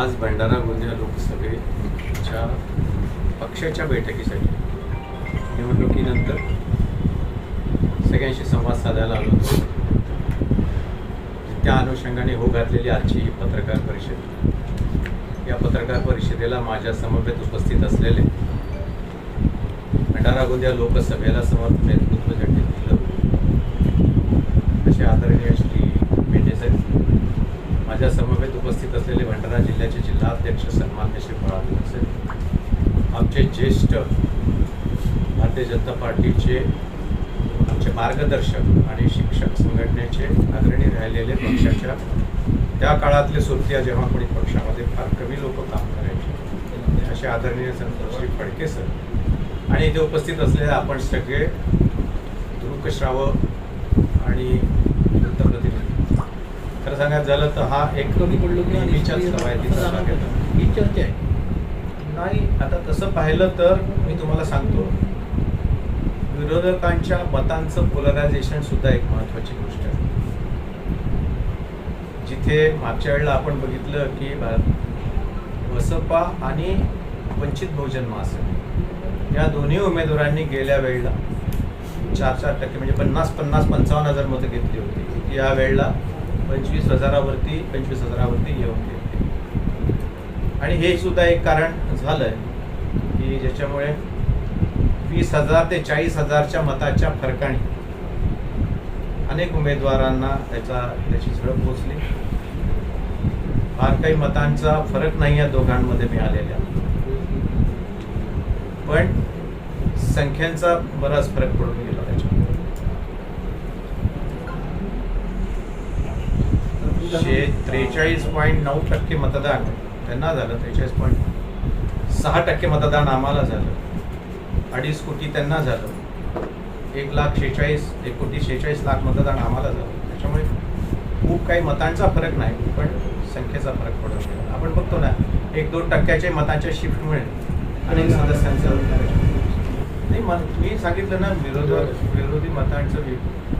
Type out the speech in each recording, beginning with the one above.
आज भंडारा गोंदिया लोकसभेच्या पक्षाच्या बैठकीसाठी निवडणुकीनंतर सगळ्यांशी संवाद साधायला आलो होतो. त्या अनुषंगाने हो घातलेली आजची ही पत्रकार परिषद. या पत्रकार परिषदेला माझ्या समवेत उपस्थित असलेले भंडारा गोंदिया लोकसभेला समर्थ नेतृत्व ज्यांनी दिलं असे आदरणीय श्री माझ्या समवेत उपस्थित असलेले भंडारा जिल्ह्याचे जिल्हाध्यक्ष सन्मान्य श्री फळाद साहेब आमचे ज्येष्ठ भारतीय जनता पार्टीचे आमचे मार्गदर्शक आणि शिक्षक संघटनेचे अग्रणी राहिलेले पक्षाच्या त्या काळातले सुरत्या जेव्हा कोणी पक्षामध्ये फार कमी लोक काम करायचे असे आदरणीय संत श्री फडके सर आणि इथे उपस्थित असलेले आपण सगळे दृकश्रावक सांगायचं झालं तर हा एक नेहमीच्याच कवायतीचा भाग. ही चर्चा आहे. नाही आता तसं पाहिलं तर मी तुम्हाला सांगतो विरोधकांच्या मतांचं पोलरायझेशन सुद्धा एक महत्वाची गोष्ट आहे. जिथे मागच्या वेळेला आपण बघितलं की भा- बसपा आणि वंचित बहुजन महासंघ या दोन्ही उमेदवारांनी गेल्या वेळेला चार चार टक्के म्हणजे पन्नास पन्नास पंचावन्न हजार मतं घेतली होती. या वेळेला पंचवीस हजारावरती पंचवीस हजारावरती येऊन गेले आणि हे सुद्धा एक कारण झालं की ज्याच्यामुळे वीस हजार ते चाळीस हजारच्या मताच्या फरकाने अनेक उमेदवारांना त्याचा त्याची झळक पोचली. फार काही मतांचा फरक नाही या दोघांमध्ये मिळालेल्या. पण संख्यांचा बराच फरक पडून गेला त्याच्यामध्ये. एकशे त्रेचाळीस पॉईंट नऊ टक्के मतदान त्यांना झालं त्रेचाळीस पॉईंट सहा टक्के मतदान आम्हाला झालं. अडीच कोटी त्यांना झालं. एक लाख शेहेचाळीस एक कोटी शेहेचाळीस लाख मतदान आम्हाला झालं. त्याच्यामुळे खूप काही मतांचा फरक नाही पण संख्येचा फरक पडतो आपण बघतो ना एक दोन टक्क्याच्या मतांच्या शिफ्टमुळे अनेक सदस्यांचं नाही मग मी सांगितलं ना विरोधी विरोधी मतांचं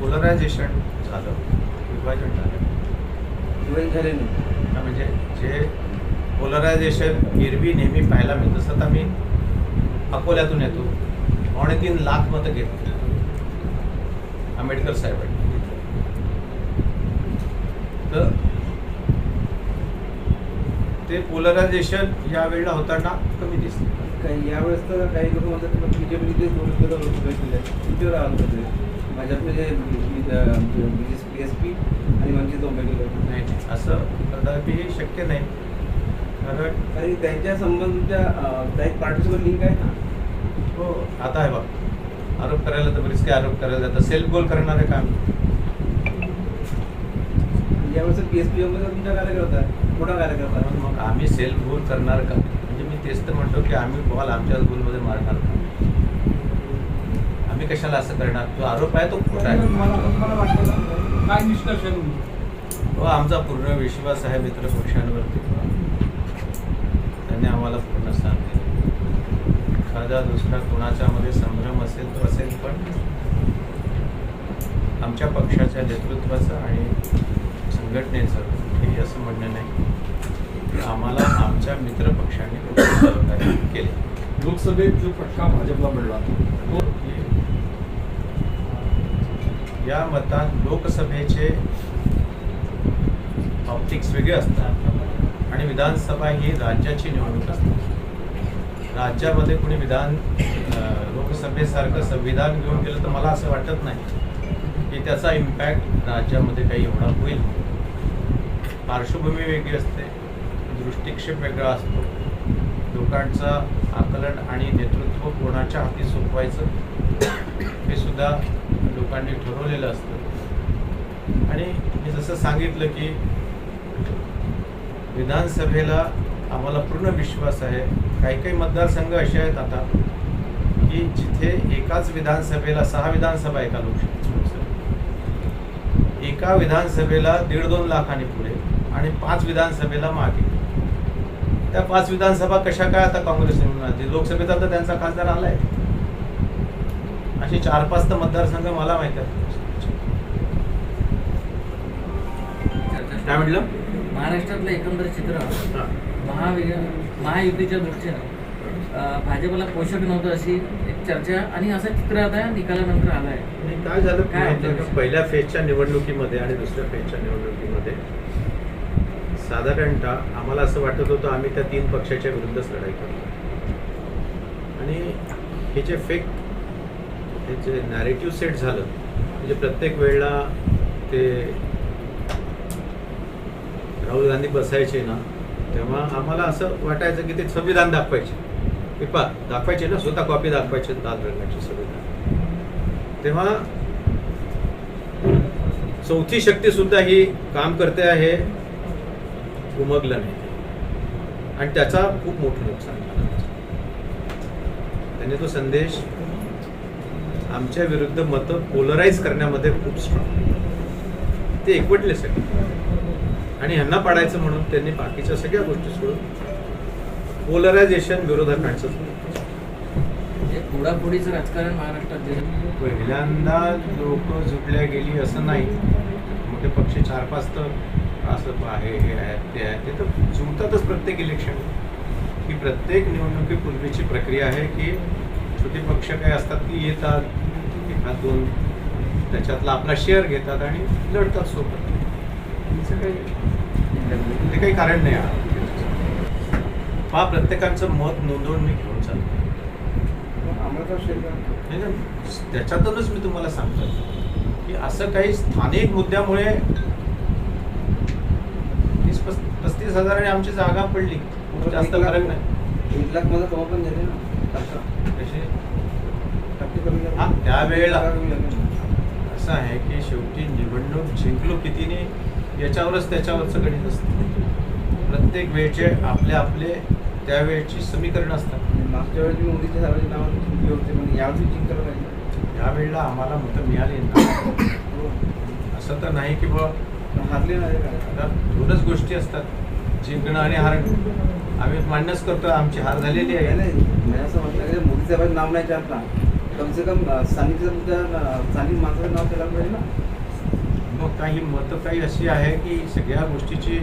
पोलरायझेशन झालं विभाजन झालं. हा म्हणजे जे पोलरायझेशन एरवी नेहमी पाहायला मिळतं. आता मी अकोल्यातून येतो. पावणे तीन लाख मतं घेतली आंबेडकर साहेबांनी तर ते पोलरायझेशन या वेळेला होताना कमी दिसते. काही यावेळेस तर काही लोक म्हणतात की बीजेपीने दोन उमेदवार उभे केले तुमच्यावर आलं होतं? जे बी एस पी आणि वंचित उमेदवार नाही नाही, असं कदापि शक्य नाही. कारण आणि त्यांच्या संबंधच्या एक पार्टीसोबत लिंक आहे ना? हो आता आहे बघ. आरोप करायला तर बरेच काही आरोप करायला जातात. सेल्फ गोल करणारे काम. यावेळेस बी एस पी उमेदवार तुमच्या कार्यकर्ता आहे मोठा कार्यकर्ता आहे मग आम्ही सेल्फ गोल करणार का? म्हणजे मी तेच तर म्हणतो की आम्ही बॉल आमच्याच गोलमध्ये मारणार का? आम्ही कशाला असं करणार? तो आरोप आहे तो खोटा आहे. मला वाटतं काय निष्कर्ष आहे तुमचा? तो आमचा पूर्ण विश्वास आहे मित्र पक्षांवरती त्यांनी आम्हाला पूर्ण साथ दिली. एखादा दुसरा कोणाच्या मध्ये संभ्रम असेल तो असेल पण आमच्या पक्षाच्या नेतृत्वाचं आणि संघटनेचं हे असं म्हणणं नाही. की आम्हाला आमच्या मित्र पक्षांनी केले. लोकसभेत जो फटका भाजपला पडला तो या मतात लोकसभेचे ऑप्टिक्स वेगळे असतात. आणि विधानसभा ही राज्याची निवडणूक असते. राज्यामध्ये कुणी विधान लोकसभेसारखं संविधान घेऊन गेलं तर मला असं वाटत नाही की त्याचा इम्पॅक्ट राज्यामध्ये काही एवढा होईल. पार्श्वभूमी वेगळी असते दृष्टिक्षेप वेगळा असतो. लोकांचं आकलन आणि नेतृत्व कोणाच्या हाती सोपवायचं हे सुद्धा लोकांनी ठरवलेलं असतं. आणि मी जसं सांगितलं की विधानसभेला आम्हाला पूर्ण विश्वास आहे. काही काही मतदारसंघ असे आहेत आता की जिथे एकाच विधानसभेला सहा विधानसभा एका लोकसभा एका विधानसभेला दीड दोन लाखांनी पुढे आणि पाच विधानसभेला मागे. त्या पाच विधानसभा कशा काय आता काँग्रेस निवडून लोकसभेचा तर त्यांचा खासदार आलाय. असे चार पाच तर मतदारसंघ मला माहीत आहेत. काय म्हटलं? महाराष्ट्रातलं एकंदर चित्र हां. महावि महायुतीच्या दृष्टीनं भाजपला पोषक नव्हतं अशी एक चर्चा आणि असं चित्र आता निकालानंतर आलं आहे. आणि काय झालं? काय आहे? पहिल्या फेजच्या निवडणुकीमध्ये आणि दुसऱ्या फेजच्या निवडणुकीमध्ये साधारणतः आम्हाला असं वाटत होतं आम्ही त्या तीन पक्षाच्या विरुद्धच लढाई करतो आणि हे जे फेक हे जे नॅरेटिव्ह सेट झालं म्हणजे प्रत्येक वेळेला ते राहुल गांधी बसायचे ना तेव्हा आम्हाला असं वाटायचं की ते संविधान दाखवायचे. पिपा पा दाखवायचे ना स्वतः कॉपी दाखवायचे लाल रंगाचे संविधान. तेव्हा चौथी शक्ती सुद्धा ही काम करते आहे उमगलं नाही. आणि त्याचा खूप मोठं नुकसान झालं. त्याने तो संदेश आमच्या विरुद्ध मतं पोलराईज करण्यामध्ये खूप स्ट्रॉंग ते एकवटले सगळे. आणि ह्यांना पाडायचं म्हणून त्यांनी बाकीच्या सगळ्या गोष्टी सोडून पोलरायझेशन विरोधकांचं पुढापुढीचं राजकारण महाराष्ट्रात जे- पहिल्यांदा लोक झुकल्या गेली असं नाही. मोठे पक्ष चार पाच तर असं आहे हे आहे ते आहे. ते तर जुळतातच प्रत्येक इलेक्शन ही प्रत्येक निवडणुकीपूर्वीची प्रक्रिया आहे की छोटे पक्ष काय असतात की येतात. एखाद दोन त्याच्यातला आपला शेअर घेतात आणि लढतात सोबत. काही ते काही कारण नाही हा प्रत्येकाचं मत नोंदवून मी घेऊन चालतो. आम्हाला त्याच्यातूनच मी तुम्हाला सांगतो की असं काही स्थानिक मुद्द्यामुळे तीस पस- पस्तीस हजाराने आमची जागा पडली. जास्त कारण नाही. एक लाख माझा कवा पण झाले ना टक्का कशी टक्के कमी हा, त्यावेळेला. असं आहे की शेवटी निवडणूक जिंकलो कितीने याच्यावरच त्याच्यावरचं गणित असतं. प्रत्येक वेळचे आपले आपले त्यावेळची समीकरण असतात. मागच्या वेळेस मी मोदीच्या साहेबांच्या नावाने जिंकले होते पण यावर्षी जिंकायला पाहिजे यावेळेला आम्हाला मतं मिळाली ना हो. असं तर नाही की बा हारले नाही आता दोनच गोष्टी असतात. जिंकणं आणि हारणं. आम्ही मान्यच करतो आमची हार झालेली आहे. नाही असं म्हटलं मोदी साहेबांचं नाव नाही ना. कम से कम अं, स्थानिक माणसाचं नाव त्याला पाहिजे ना? मग काही मतं काही अशी आहे की सगळ्या गोष्टीची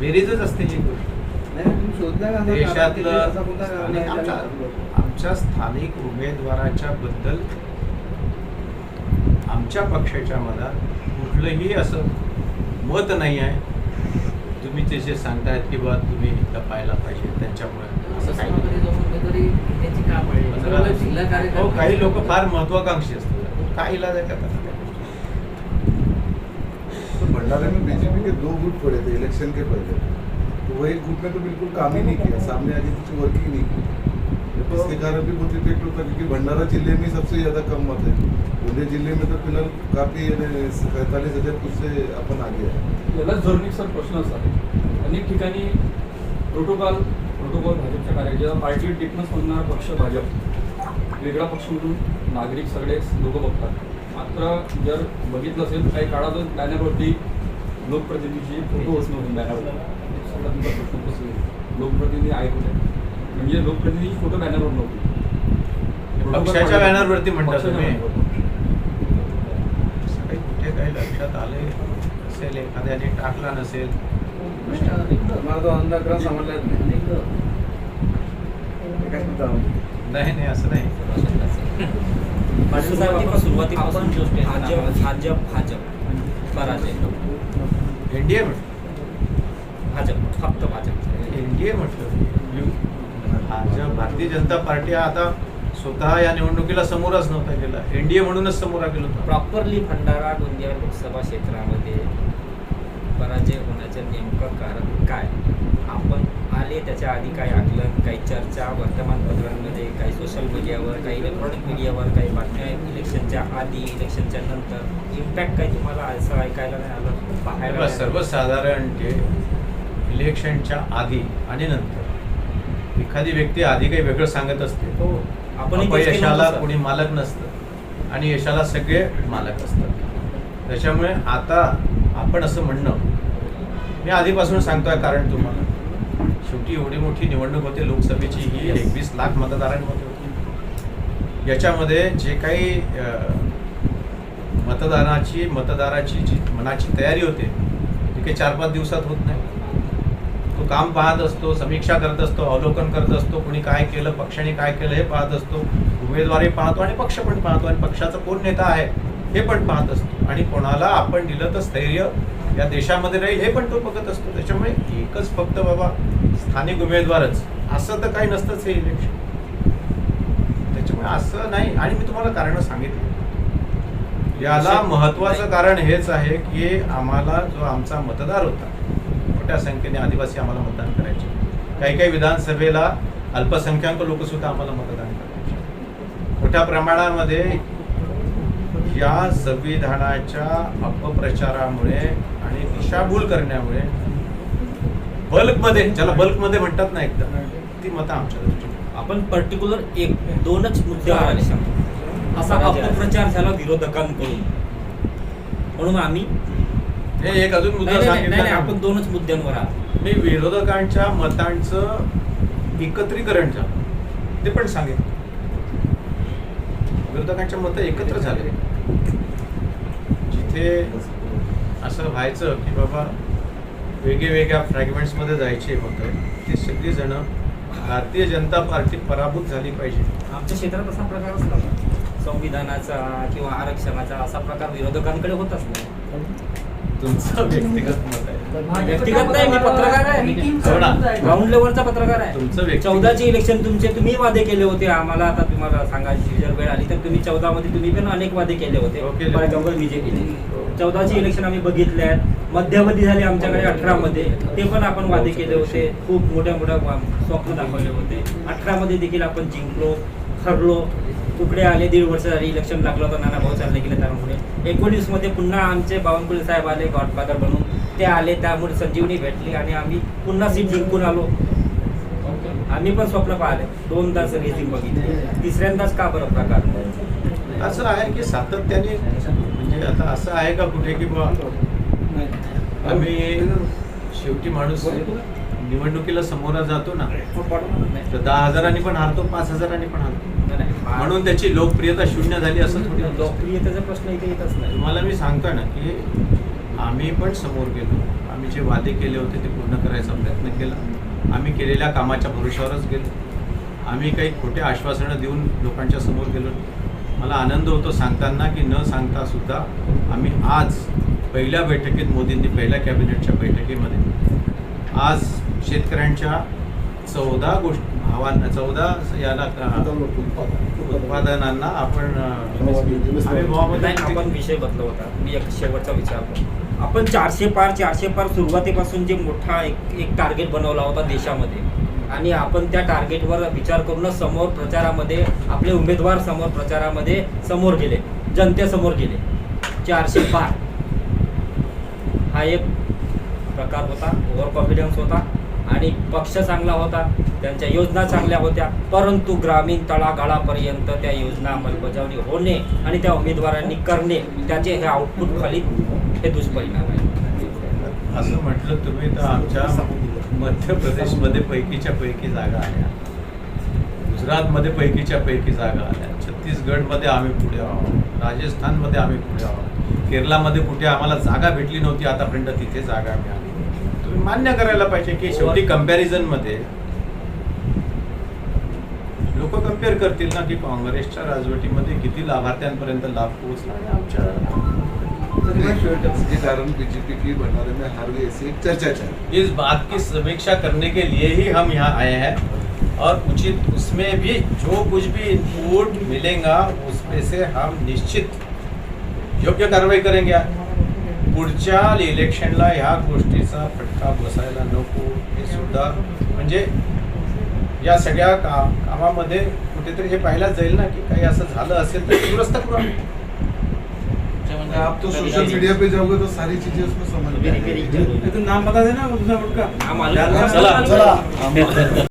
बेरीजच असते ही गोष्ट. स्थानिक? आमच्या स्थानिक उमेदवाराच्या बद्दल आमच्या पक्षाच्या मनात कुठलंही असं मत नाही आहे. तुम्ही ते जे सांगतायत की बा तुम्ही पाहायला पाहिजे त्यांच्यामुळे. असं काही जिल्हा हो, काही लोक फार महत्वाकांक्षी असतात. काय इलाज आहे का त्याचा? तो भंडारे में बीजेपी के दो गुट पड़े थे इलेक्शन के पहले तो वो एक गुट ने तो बिल्कुल काम ही नहीं किया सामने आके कुछ वर्क ही नहीं की इसके कारण भी बहुत इफेक्ट होता है क्योंकि भंडारा जिले में सबसे ज़्यादा कम मत है। पुणे जिले में तो फिलहाल काफ़ी पैंतालीस हज़ार कुछ से अपन आगे है। याला धोरणिक सर प्रश्न असा आहे। अनेक ठिकाणी प्रोटोकॉल प्रोटोकॉल भाजपच्या कार्य जेव्हा पार्टी टिकणंच म्हणणारा पक्ष भाजप वेगळा पक्ष म्हणून नागरिक सगळे लोक बघतात. मात्र जर बघितलं असेल काही काळातच बॅनरवरती लोकप्रतिनिधीची फोटो होत नव्हती बॅनरवर सगळ्यात तुमचा प्रश्न आहे? लोकप्रतिनिधी आहेत म्हणजे लोकप्रतिनिधी फोटो बॅनरवर नव्हती. पक्षाच्या बॅनरवरती म्हणता तुम्ही. कुठे काही लक्षात आले असेल एखाद्याने टाकला नसेल. मला तो नाही नाही नाही असं नाही. सुरुवाती सुरुवातीपासून भाजप भाजप भाजप. पराजय. एनडीए म्हटलं. भाजप फक्त भाजप. एनडीए म्हटलं. भाजप भारतीय जनता पार्टी आता स्वतः या निवडणुकीला समोरच नव्हता गेला. एनडीए म्हणूनच समोर गेलो होता. प्रॉपरली भंडारा गोंदिया लोकसभा क्षेत्रामध्ये पराजय होण्याचं नेमकं कारण काय? आपण आले त्याच्या आधी काही आकलन काही चर्चा वर्तमानपत्रांमध्ये काही सोशल मीडियावर काही इलेक्ट्रॉनिक मीडियावर काही बातम्या इलेक्शनच्या आधी इलेक्शनच्या नंतर इम्पॅक्ट काही तुम्हाला असं ऐकायला नाही आलं? पाहायला? सर्वसाधारण ते इलेक्शनच्या आधी आणि नंतर एखादी व्यक्ती आधी काही वेगळं सांगत असते हो आपण अपयशाला कोणी मालक नसतं आणि यशाला सगळे मालक असतात. त्याच्यामुळे आता आपण असं म्हणणं मी आधीपासून सांगतोय कारण तुम्हाला. शेवटी एवढी मोठी निवडणूक होते लोकसभेची ही एकवीस लाख मतदारांमध्ये होती. याच्यामध्ये जे काही मतदानाची मतदाराची जी मनाची तयारी होते ती काही चार पाच दिवसात होत नाही. तो काम पाहत असतो समीक्षा करत असतो अवलोकन करत असतो कोणी काय केलं पक्षाने काय केलं हे पाहत असतो उमेदवारही पाहतो आणि पक्ष पण पाहतो आणि पक्षाचा कोण नेता आहे हे पण पाहत असतो. आणि कोणाला आपण दिलं तर स्थैर्य या देशामध्ये राहील हे पण तो बघत असतो. त्याच्यामुळे एकच फक्त बाबा स्थानिक उमेदवारच. असं तर काही नसतंच हे इलेक्शन त्याच्यामुळे असं नाही. आणि मी तुम्हाला कारण सांगितलं. याला महत्वाचं कारण हेच आहे की आम्हाला जो आमचा मतदार होता मोठ्या संख्येने आदिवासी आम्हाला मतदान करायचे. काही काही विधानसभेला अल्पसंख्याक लोक सुद्धा आम्हाला मतदान करायचे. मोठ्या प्रमाणामध्ये या संविधानाच्या अपप्रचारामुळे आणि दिशाभूल करण्यामुळे बल्कमध्ये ज्याला बल्कमध्ये म्हणतात ना एकदा ती मतं आमच्या दृष्टीने. आपण पर्टिक्युलर एक दोनच मुद्द्यावर आले असा अपप्रचार झाला विरोधकांकडून. म्हणून आम्ही एक अजून मुद्दा सांगितला? आपण दोनच मुद्द्यांवर आहोत. मी विरोधकांच्या मतांचं एकत्रीकरण झालं ते पण सांगेन. विरोधकांच्या मतं एकत्र झाले. जिथे असं व्हायचं की बाबा वेगळे वेगळ्या फ्रॅगमेंट्समध्ये जायचे मतं ती सगळी जण भारतीय जनता पार्टी पराभूत झाली पाहिजे. आमच्या क्षेत्रात असा प्रकार असला संविधानाचा किंवा आरक्षणाचा असा प्रकार विरोधकांकडे होतच नाही तुमचं व्यक्तिगत मत आहे व्यक्तिगत नाही मी पत्रकार आहे. हो. ग्राउंड लेवलचा पत्रकार आहे. चौदाचे इलेक्शन तुमचे तुम्ही वादे केले होते. आम्हाला आता तुम्हाला सांगायची जर वेळ आली तर तुम्ही चौदा मध्ये तुम्ही पण अनेक वादे केले होते. हो. बऱ्याच अवघड विजय केले चौदाचे इलेक्शन आम्ही बघितले आहेत मध्यावधी झाले आमच्याकडे अठरा मध्ये. ते पण आपण वादे केले होते. खूप मोठ्या मोठ्या स्वप्न दाखवले होते. अठरा मध्ये देखील आपण जिंकलो ठरलो तुकडे आले दीड वर्ष झाली इलेक्शन लागलं होतं. नाना भाऊ चालले गेले त्यामुळे. एकोणीसमध्ये पुन्हा आमचे बावनकुळे साहेब आले गॉडफादर बनून. ते आले त्यामुळे संजीवनी भेटली आणि आम्ही पुन्हा सीट जिंकून आलो. आम्ही पण स्वप्न पाहिले. दोनदाच रेसिंग बघितली. तिसऱ्यांदाच का बरं प्रकार? असं आहे की सातत्याने म्हणजे आता असं आहे का कुठे की बुवा आम्ही शेवटी माणूस निवडणुकीला समोर जातो ना तर दहा हजारांनी पण हारतो पाच हजारांनी पण हारतो. म्हणून त्याची लोकप्रियता शून्य झाली असं थोडी लोक लोकप्रियतेचा प्रश्न इथे येतच नाही. तुम्हाला मी सांगतो ना की आम्ही पण समोर गेलो. आम्ही जे वादे केले होते ते पूर्ण करायचा प्रयत्न केला. आम्ही केलेल्या कामाच्या भरोशावरच गेलो. आम्ही काही खोटे आश्वासनं देऊन लोकांच्या समोर गेलो मला आनंद होतो सांगताना की न सांगता सुद्धा आम्ही आज पहिल्या बैठकीत मोदींनी पहिल्या कॅबिनेटच्या बैठकीमध्ये आज शेतकऱ्यांच्या चौदा गोष्टी भावांना चौदा याला उत्पादनांना आपण आपण विषय बदल होता. मी एक शेवटचा विचारतो आपण चारशे पार चारशे पार सुरुवातीपासून जे मोठा एक एक टार्गेट बनवला होता देशामध्ये आणि आपण त्या टार्गेटवर विचार करूनच समोर प्रचारामध्ये आपले उमेदवार समोर प्रचारामध्ये समोर गेले जनतेसमोर गेले. चारशे पार. हा एक प्रकार होता ओव्हर कॉन्फिडन्स होता. आणि पक्ष चांगला होता त्यांच्या योजना चांगल्या होत्या परंतु ग्रामीण तळागाळापर्यंत त्या योजना अंमलबजावणी होणे आणि त्या उमेदवारांनी करणे त्याचे हे आउटपुट फलित हे दुष्परिणाम आहे. असं म्हटलं तुम्ही तर आमच्या मध्य प्रदेशमध्ये पैकीच्या पैकी जागा आल्या. गुजरातमध्ये पैकीच्या पैकी जागा आल्या. छत्तीसगडमध्ये आम्ही पुढे आहोत. राजस्थानमध्ये आम्ही पुढे आहोत. केरलामध्ये कुठे आम्हाला जागा भेटली नव्हती आतापर्यंत तिथे जागा मिळाली. मान्य करायला पाहिजे की शेवटी कम्पॅरिझनमध्ये लोक कम्पेअर करतील ना की काँग्रेसच्या राजवटीमध्ये किती लाभार्थ्यांपर्यंत लाभ पोहोचला आणि आमच्या ये कारण बीजेपी की भंडारे में हार गई ऐसी एक चर्चा चल इस बात की समीक्षा करने के लिए ही हम यहाँ आए हैं और उचित उसमें भी जो कुछ भी इनपुट मिलेगा उसमें से हम निश्चित योग्य कार्रवाई करेंगे पुढच्या इलेक्शनला ह्या गोष्टीचा फटका बसायला नको. हे सुद्धा म्हणजे या सगळ्या का कामामध्ये कुठेतरी हे पाहिलं जाईल ना की काही असं झालं असेल तर दुरुस्त करू आम्ही. आप तो सोशल मीडिया पे जाओगे तो सारी चीजें उसमें समझ में आएंगी. नाम बता देना दूसरा वोट का। आम्हाला चला. चला.